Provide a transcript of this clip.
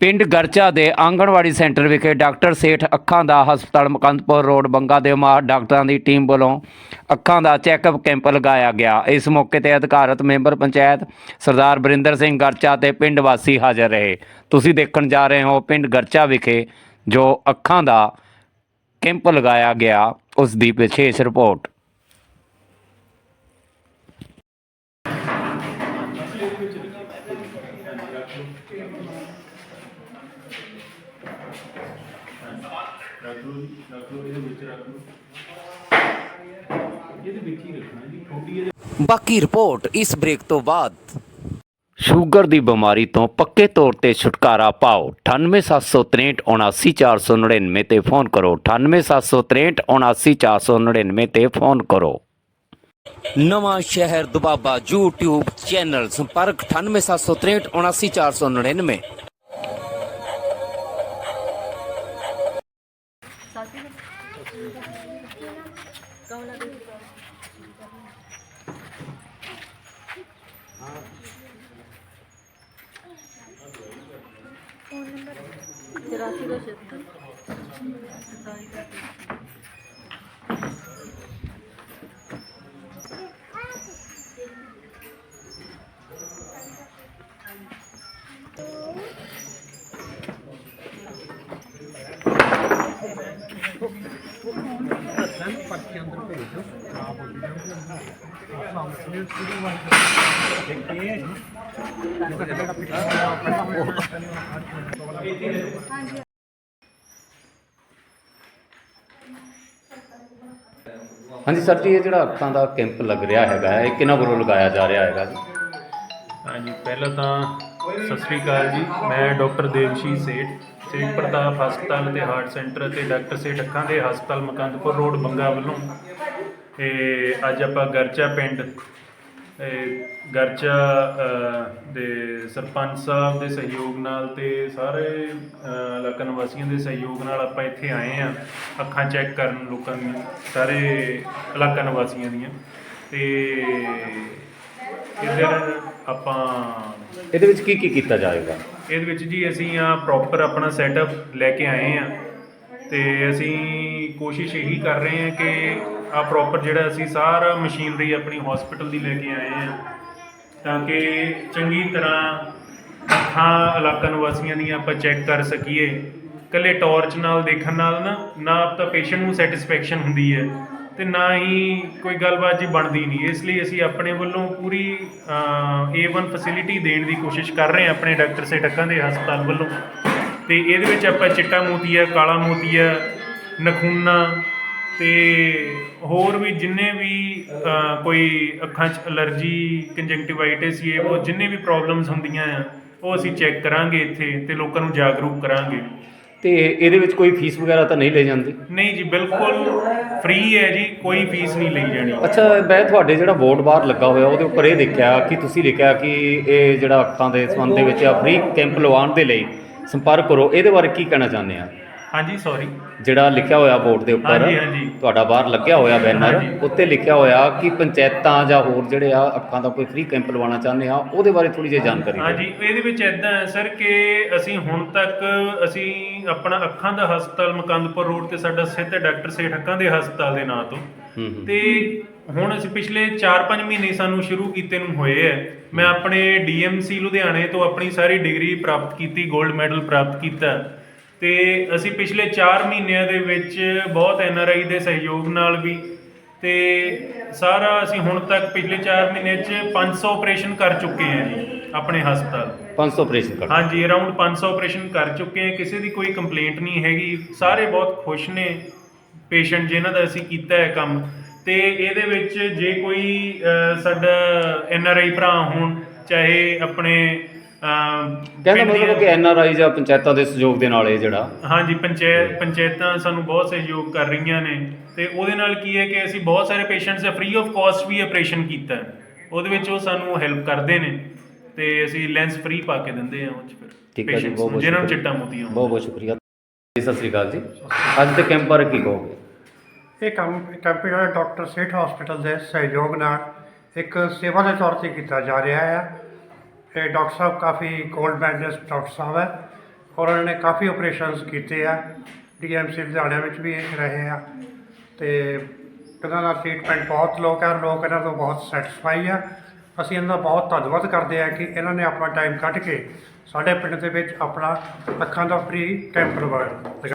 ਪਿੰਡ ਗਰਚਾ ਦੇ ਆਂਗਣਵਾੜੀ ਸੈਂਟਰ ਵਿਖੇ ਡਾਕਟਰ ਸੇਠ ਅੱਖਾਂ ਦਾ ਹਸਪਤਾਲ ਮੁਕੰਦਪੁਰ ਰੋਡ ਬੰਗਾ ਦੇ ਮਾਹਰ ਡਾਕਟਰਾਂ ਦੀ ਟੀਮ ਵੱਲੋਂ ਅੱਖਾਂ ਦਾ ਚੈੱਕਅਪ ਕੈਂਪ ਲਗਾਇਆ ਗਿਆ। ਇਸ ਮੌਕੇ ਤੇ ਅਧਿਕਾਰਤ ਮੈਂਬਰ ਪੰਚਾਇਤ ਸਰਦਾਰ ਬਰਿੰਦਰ ਸਿੰਘ ਗਰਚਾ ਤੇ ਪਿੰਡ ਵਾਸੀ ਹਾਜ਼ਰ ਰਹੇ। ਤੁਸੀਂ ਦੇਖਣ ਜਾ ਰਹੇ ਹੋ ਪਿੰਡ ਗਰਚਾ ਵਿਖੇ ਜੋ ਅੱਖਾਂ ਦਾ ਕੈਂਪ ਲਗਾਇਆ ਗਿਆ। ਉਸ ਦੀ ਵਿਸ਼ੇਸ਼ ਰਿਪੋਰਟ। ਰੱਖ ਲਓ ਜੀ ਰੱਖ ਲਓ ਇਹਦੇ ਵਿੱਚ ਰੱਖ ਲਓ। ਇਹਦੇ ਵਿੱਚ ਹੀ ਰੱਖਣਾ ਜੀ ਇਹਦੇ ਬਾਕੀ ਰਿਪੋਰਟ ਇਸ ਬ੍ਰੇਕ ਤੋਂ ਬਾਅਦ। ਸ਼ੂਗਰ ਦੀ ਬਿਮਾਰੀ ਤੋਂ ਪੱਕੇ ਤੌਰ ਤੇ ਛੁਟਕਾਰਾ ਪਾਓ। 9876379499 ਤੇ ਫੋਨ ਕਰੋ। 9876379499 ਤੇ ਫੋਨ ਕਰੋ। ਨਵਾਂ ਸ਼ਹਿਰ ਦੁਬਾਬਾ YouTube ਚੈਨਲ ਸੰਪਰਕ 9876379499 రాశిలో చెప్తూ Thank you. ਤਿਰਾਸੀ ਦਾ ਛੇਤਰ ਹਾਂਜੀ ਸਰ ਜੀ ਇਹ ਜਿਹੜਾ ਅੱਖਾਂ ਦਾ ਕੈਂਪ ਲੱਗ ਰਿਹਾ ਹੈਗਾ ਇਹ ਕਿਹਨਾਂ ਵੱਲੋਂ ਲਗਾਇਆ ਜਾ ਰਿਹਾ ਹੈਗਾ ਜੀ? ਹਾਂਜੀ ਪਹਿਲਾਂ ਤਾਂ ਸਤਿ ਸ੍ਰੀ ਅਕਾਲ ਜੀ। ਮੈਂ ਡਾਕਟਰ ਦੇਵਸ਼ੀ ਸੇਠ ਸੇਠ ਪ੍ਰਤਾਪ ਹਸਪਤਾਲ ਤੇ ਹਾਰਟ ਸੈਂਟਰ ਅਤੇ ਡਾਕਟਰ ਸੇਠ ਅੱਖਾਂ ਦੇ ਹਸਪਤਾਲ ਮਕੰਦਪੁਰ ਰੋਡ, ਬੰਗਾ ਵੱਲੋਂ। ਤੇ ਅੱਜ ਆਪਾਂ ਗਰਚਾ ਪਿੰਡ ਗਰਚਾ ਦੇ ਸਰਪੰਚ ਸਾਹਿਬ ਦੇ ਸਹਿਯੋਗ ਨਾਲ ਤੇ ਸਾਰੇ ਇਲਾਕਾ ਨਿਵਾਸੀਆਂ ਦੇ ਸਹਿਯੋਗ ਨਾਲ ਆਪਾਂ ਇੱਥੇ ਆਏ ਆ ਅੱਖਾਂ ਚੈੱਕ ਕਰਨ ਲੋਕਾਂ ਦੀਆਂ, ਸਾਰੇ ਇਲਾਕਾ ਨਿਵਾਸੀਆਂ ਦੀਆਂ। ਤੇ ਇਧਰ ਆਪਾਂ ਇਹਦੇ ਵਿੱਚ ਕੀ ਕੀ ਕੀਤਾ ਜਾਏਗਾ? ਇਹਦੇ ਵਿੱਚ ਜੀ ਅਸੀਂ ਆ ਪ੍ਰੋਪਰ ਆਪਣਾ ਸੈਟਅਪ ਲੈ ਕੇ ਆਏ ਆ ਤੇ ਅਸੀਂ ਕੋਸ਼ਿਸ਼ ਇਹੀ ਕਰ ਰਹੇ ਹਾਂ ਕਿ ਆ ਪ੍ਰੋਪਰ ਜਿਹੜਾ ਅਸੀਂ ਸਾਰਾ ਮਸ਼ੀਨਰੀ ਆਪਣੀ ਹਸਪੀਟਲ ਦੀ ਲੈ ਕੇ ਆਏ ਆ ਤਾਂ ਕਿ ਚੰਗੀ ਤਰ੍ਹਾਂ ਅੱਖਾਂ ਇਲਾਕਾ ਨਿਵਾਸੀਆਂ ਦੀਆਂ ਆਪਾਂ ਚੈੱਕ ਕਰ ਸਕੀਏ। ਕੱਲੇ ਟਾਰਚ ਨਾਲ ਦੇਖਣ ਨਾਲ ਨਾ ਨਾ ਤਾਂ ਪੇਸ਼ੈਂਟ ਨੂੰ ਸੈਟੀਸਫੈਕਸ਼ਨ ਹੁੰਦੀ ਹੈ। ਤੇ ਨਾ ਹੀ ਕੋਈ ਗੱਲਬਾਤ ਜੀ ਬਣਦੀ ਨਹੀਂ। ਇਸ ਲਈ ਅਸੀਂ ਆਪਣੇ ਵੱਲੋਂ ਪੂਰੀ A1 ਫੈਸਿਲਿਟੀ ਦੇਣ ਦੀ ਕੋਸ਼ਿਸ਼ ਕਰ ਰਹੇ ਹਾਂ ਆਪਣੇ ਡਾਕਟਰ ਸੇ ਟੱਕਾਂ ਦੇ ਹਸਪਤਾਲ ਵੱਲੋਂ। ਤੇ ਇਹਦੇ ਵਿੱਚ ਆਪਾਂ ਚਿੱਟਾ ਮੋਤੀਆ ਕਾਲਾ ਮੋਤੀਆ ਨਖੂਨਾ ਤੇ ਹੋਰ ਵੀ ਜਿੰਨੇ ਵੀ ਕੋਈ ਅੱਖਾਂ 'ਚ ਅਲਰਜੀ, ਕੰਜੰਕਟਿਵਾਈਟਿਸ ਇਹ ਉਹ ਜਿੰਨੇ ਵੀ ਪ੍ਰੋਬਲਮਸ ਹੁੰਦੀਆਂ ਆ, ਉਹ ਅਸੀਂ ਚੈੱਕ ਕਰਾਂਗੇ ਇੱਥੇ ਤੇ ਲੋਕਾਂ ਨੂੰ ਜਾਗਰੂਕ ਕਰਾਂਗੇ। ਤੇ ਇਹਦੇ ਵਿੱਚ ਕੋਈ ਫੀਸ ਵਗੈਰਾ ਤਾਂ ਨਹੀਂ ਲਈ ਜਾਂਦੀ? ਨਹੀਂ ਜੀ ਬਿਲਕੁਲ ਫ੍ਰੀ ਹੈ ਜੀ ਕੋਈ ਫੀਸ ਨਹੀਂ ਲਈ ਜਾਣੀ। ਅੱਛਾ ਮੈਂ ਤੁਹਾਡੇ ਜਿਹੜਾ ਬੋਰਡ ਬਾਹਰ ਲੱਗਾ ਹੋਇਆ ਉਹਦੇ ਉੱਪਰ ਇਹ ਦੇਖਿਆ ਕਿ ਤੁਸੀਂ ਲਿਖਿਆ ਕਿ ਇਹ ਜਿਹੜਾ ਅੱਖਾਂ ਦੇ ਸੰਬੰਧ ਦੇ ਵਿੱਚ ਫ੍ਰੀ ਕੈਂਪ ਲਵਾਉਣ ਦੇ ਲਈ ਸੰਪਰਕ ਕਰੋ ਇਹਦੇ ਬਾਰੇ ਕੀ ਕਹਿਣਾ ਚਾਹੁੰਦੇ ਆ? ਹਾਂਜੀ ਸੌਰੀ ਜਿਹੜਾ ਲਿਖਿਆ ਹੋਇਆ ਬੋਰਡ ਦੇ ਉੱਪਰ ਹਾਂਜੀ, ਹਾਂਜੀ। ਤੁਹਾਡਾ ਬਾਹਰ ਲੱਗਿਆ ਹੋਇਆ ਬੈਨਰ ਹਾਂਜੀ। ਉੱਤੇ ਲਿਖਿਆ ਹੋਇਆ ਕਿ ਪੰਚਾਇਤਾਂ ਜਾਂ ਹੋਰ ਜਿਹੜੇ ਆ ਅੱਖਾਂ ਦਾ ਕੋਈ ਫ੍ਰੀ ਕੈਂਪ ਲਵਾਉਣਾ ਚਾਹੁੰਦੇ ਆ ਉਹਦੇ ਬਾਰੇ ਥੋੜੀ ਜਿਹੀ ਜਾਣਕਾਰੀ ਦਿਓ। ਹਾਂਜੀ ਇਹਦੇ ਵਿੱਚ ਇਦਾਂ ਹੈ ਸਰ ਕਿ ਅਸੀਂ ਹੁਣ ਤੱਕ ਅਸੀਂ ਆਪਣਾ ਅੱਖਾਂ ਦਾ ਹਸਪਤਾਲ ਮੁਕੰਦਪੁਰ ਰੋਡ ਤੇ ਸਾਡਾ ਹੈ ਡਾਕਟਰ ਸੇਠ ਅੱਖਾਂ ਦੇ ਹਸਪਤਾਲ ਦੇ ਨਾਂ ਤੋਂ। ਹੂੰ ਹੂੰ। ਤੇ ਹੁਣ ਅਸੀਂ ਪਿਛਲੇ 4-5 ਮਹੀਨੇ ਸਾਨੂੰ ਸ਼ੁਰੂ ਕੀਤੇ ਨੂੰ ਹੋਏ ਹੈ। ਮੈਂ ਆਪਣੇ ਡੀਐਮਸੀ ਲੁਧਿਆਣੇ ਤੋਂ ਆਪਣੀ ਸਾਰੀ ਡਿਗਰੀ ਪ੍ਰਾਪਤ ਕੀਤੀ 골ਡ ਮੈਡਲ ਪ੍ਰਾਪਤ ਕੀਤਾ। ਤੇ ਅਸੀਂ ਪਿਛਲੇ 4 ਮਹੀਨਿਆਂ ਦੇ ਵਿੱਚ ਬਹੁਤ ਐਨਆਰਆਈ ਦੇ ਸਹਿਯੋਗ ਨਾਲ ਵੀ ਤੇ ਸਾਰਾ ਅਸੀਂ ਹੁਣ ਤੱਕ ਪਿਛਲੇ 4 ਮਹੀਨੇ 'ਚ 500 ਆਪਰੇਸ਼ਨ ਕਰ ਚੁੱਕੇ ਹਾਂ ਜੀ ਆਪਣੇ ਹਸਪਤਾਲ। 500 ਆਪਰੇਸ਼ਨ ਕਰ ਹਾਂਜੀ ਅਰਾਊਂਡ 500 ਆਪਰੇਸ਼ਨ ਕਰ ਚੁੱਕੇ ਹਾਂ ਕਿਸੇ ਦੀ ਕੋਈ ਕੰਪਲੇਂਟ ਨਹੀਂ ਹੈਗੀ। ਸਾਰੇ ਬਹੁਤ ਖੁਸ਼ ਨੇ ਪੇਸ਼ੈਂਟ ਜਿਨ੍ਹਾਂ ਦਾ ਅਸੀਂ ਕੀਤਾ ਹੈ ਕੰਮ। ਤੇ ਇਹਦੇ ਵਿੱਚ ਜੇ ਕੋਈ ਸਾਡਾ ਐਨ ਆਰ ਆਈ ਭਰਾ ਹੋਣ ਚਾਹੇ ਆਪਣੇ ਕਹਿੰਦਾ ਮਤਲਬ ਕਿ ਐਨ ਆਰ ਆਈ ਜਾਂ ਪੰਚਾਇਤਾਂ ਦੇ ਸਹਿਯੋਗ ਦੇ ਨਾਲ ਇਹ ਜਿਹੜਾ। ਹਾਂਜੀ ਪੰਚਾਇਤ ਪੰਚਾਇਤਾਂ ਸਾਨੂੰ ਬਹੁਤ ਸਹਿਯੋਗ ਕਰ ਰਹੀਆਂ ਨੇ। ਤੇ ਉਹਦੇ ਨਾਲ ਕੀ ਹੈ ਕਿ ਅਸੀਂ ਬਹੁਤ ਸਾਰੇ ਪੇਸ਼ੈਂਟਸ ਦਾ ਫ੍ਰੀ ਆਫ ਕਾਸਟ ਵੀ ਆਪਰੇਸ਼ਨ ਕੀਤਾ ਹੈ। ਉਹਦੇ ਵਿੱਚ ਉਹ ਸਾਨੂੰ ਹੈਲਪ ਕਰਦੇ ਨੇ। ਤੇ ਅਸੀਂ ਲੈਂਸ ਫ੍ਰੀ ਪਾ ਕੇ ਦਿੰਦੇ ਆ ਉਹ ਚ ਫਿਰ ਠੀਕ ਹੈ ਜੀ ਬਹੁਤ ਨੂੰ, ਬਹੁਤ ਜਿਨ੍ਹਾਂ ਨੂੰ। ਚਿੱਟਾ ਮੋਤੀਆਂ ਬਹੁਤ ਬਹੁਤ ਸ਼ੁਕਰੀਆ। ਜੀ, ਸਤਿ ਸ੍ਰੀ ਅਕਾਲ ਜੀ। ਅੱਜ ਦੇ ਕੈਂਪ ਬਾਰੇ ਕੀ ਕਹੋਗੇ? ਇਹ ਕੰਮ ਕੰਪਿਊਟਰ ਡਾਕਟਰ ਸੇਠ ਹਸਪੀਟਲ ਦੇ ਸਹਿਯੋਗ ਨਾਲ ਇੱਕ ਸੇਵਾ ਦੇ ਤੌਰ ਤੇ ਕੀਤਾ ਜਾ ਰਿਹਾ ਹੈ। ਇਹ ਡਾਕਟਰ ਸਾਹਿਬ ਕਾਫੀ ਗੋਲਡ ਮੈਡਲਿਸਟ ਡਾਕਟਰ ਸਾਹਿਬ ਹੈ ਔਰ ਉਹਨਾਂ ਨੇ ਕਾਫੀ ਆਪਰੇਸ਼ਨਸ ਕੀਤੇ ਆ ਡੀਐਮਸੀ ਲੁਧਿਆਣਾ ਵਿੱਚ ਵੀ ਇਹ ਰਹੇ ਆ ਤੇ ਇਹਨਾਂ ਦਾ ਟ੍ਰੀਟਮੈਂਟ ਬਹੁਤ ਲੋਕ ਆ, ਲੋਕ ਇਹਨਾਂ ਤੋਂ ਬਹੁਤ ਸੈਟੀਸਫਾਈ ਆ। ਅਸੀਂ ਇਹਨਾਂ ਦਾ ਬਹੁਤ ਧੰਨਵਾਦ ਕਰਦੇ ਆ ਕਿ ਇਹਨਾਂ ਨੇ ਆਪਣਾ ਟਾਈਮ ਕੱਢ ਕੇ ਸਾਡੇ ਪਿੰਡ ਦੇ ਵਿੱਚ ਆਪਣਾ ਅੱਖਾਂ ਦਾ ਫ੍ਰੀ ਕੈਂਪ ਲਗਾਇਆ